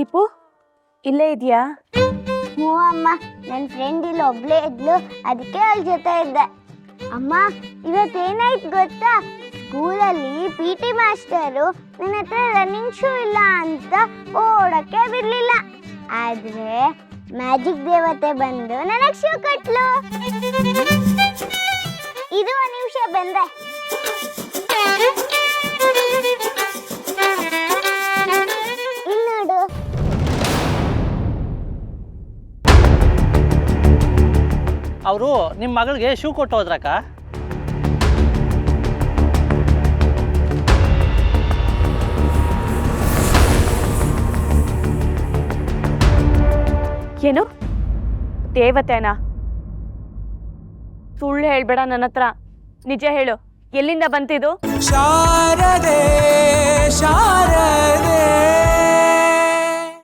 ದೀಪು? ಇಲ್ಲೇ ಇದೆಯಾ? ಹ್ಞೂ ಅಮ್ಮ ನನ್ನ ಫ್ರೆಂಡ್ ಇಲ್ಲಿ ಒಬ್ಳೇ ಇದ್ಲು ಅದಕ್ಕೆ ಅವಳ ಜೊತೆ ಇದ್ದೆ. ಅಮ್ಮ ಇವತ್ತೇನಾಯ್ತು ಗೊತ್ತಾ? ಸ್ಕೂಲಲ್ಲಿ ಪಿ ಟಿ ಮಾಸ್ಟರು ನನ್ನ ಹತ್ರ ರನ್ನಿಂಗ್ ಶೂ ಇಲ್ಲ ಅಂತ ಓಡಕ್ಕೆ ಬಿರಲಿಲ್ಲ ಆದರೆ ಮ್ಯಾಜಿಕ್ ದೇವತೆ ಬಂದು ನನಗೆ ಶೂ ಕಟ್ಲು. ಇದು ಒಂದು ನಿಮಿಷ ಬಂದೆ. ಅವರು ನಿಮ್ಮ ಮಗಳಿಗೆ ಶೂ ಕೊಟ್ಟು ಹೋದ್ರಕ್ಕ? ಏನು? ದೇವತೆನಾ? ಸುಳ್ಳು ಹೇಳ್ಬೇಡ ನನ್ನ ಹತ್ರ ನಿಜ ಹೇಳು. ಎಲ್ಲಿಂದ ಬಂತಿದು? ಶಾರದೆ ಶಾರದೆ.